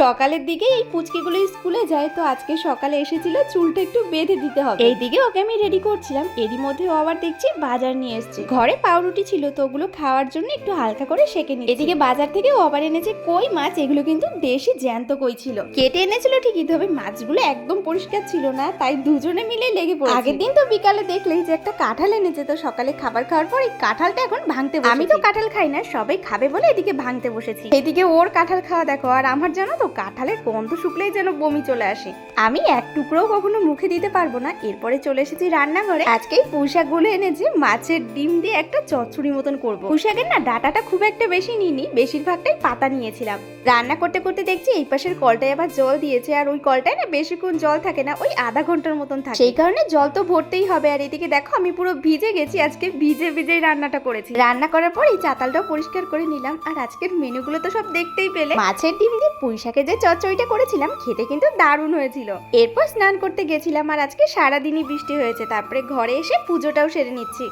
সকালের দিকে এই পুচকিগুলো স্কুলে যায় তো আজকে সকালে এসেছিল চুলটা একটু বেঁধে দিতে হবে। এইদিকে ওকে আমি রেডি করছিলাম এরই মধ্যে ও আবার দেখছি বাজার নিয়ে এসেছে। ঘরে পাউরুটি ছিল তো ওগুলো খাওয়ার জন্য একটু হালকা করে সেকে নিই এদিকে বাজার থেকে ও আবার এনেছে কই মাছ এগুলো কিন্তু দেশি জ্যান্ত কই ছিল। কেটে এনেছিল ঠিকই তবে মাছগুলো একদম পরিষ্কার ছিল না তাই দুজনে মিলে লেগে পড়ে আগের দিন তো বিকালে দেখলেই যে একটা কাঁঠাল এনেছে তো সকালে খাবার খাওয়ার পর এই কাঁঠালটা এখন ভাঙতে। আমি তো কাঁঠাল খাই না সবাই খাবে বলে এদিকে ভাঙতে বসেছি। এদিকে ওর কাঁঠাল খাওয়া দেখো আর আমার জানো তো কাঁঠালের গন্ধ শুকলেই যেন বমি চলে আসে। আমি এক টুকরোও কখনো মুখে দিতে পারব না। এরপরে চলে এসেছি রান্নাঘরে। আজকেই পুঁশাকগুলো এনেছি। মাছের ডিম দিয়ে একটা চচ্চড়ি মতন করব। পুঁশাকের না ডাটাটা খুব একটা বেশি নিইনি। বেশিরভাগটাই পাতা নিয়েছিলাম। রান্না করতে করতে দেখছি এই পাশের কলটায় আবার জল দিয়েছে। আর ওই কলটায় না বেশিক্ষণ জল থাকে না, ওই আধা ঘণ্টার মতন থাকে। সেই কারণে জল তো ভরতেই হবে। আর এদিকে দেখো, আমি পুরো ভিজে গেছি। আজকে ভিজে ভিজেই রান্নাটা করেছি। রান্না করার পর এই চাতালটাও পরিষ্কার করে নিলাম। আর আজকের মেনুগুলো তো সব দেখতেই পেলে। মাছের ডিম দিয়ে পুঁই শাকের যে চচ্চড়িটা করেছিলাম, খেতে কিন্তু দারুণ হয়েছিল। এরপর স্নান করতে গেছিলাম আর আজকে সারাদিনই বৃষ্টি হয়েছে, তারপরে ঘরে এসে পুজোটাও সেরে নিচ্ছি।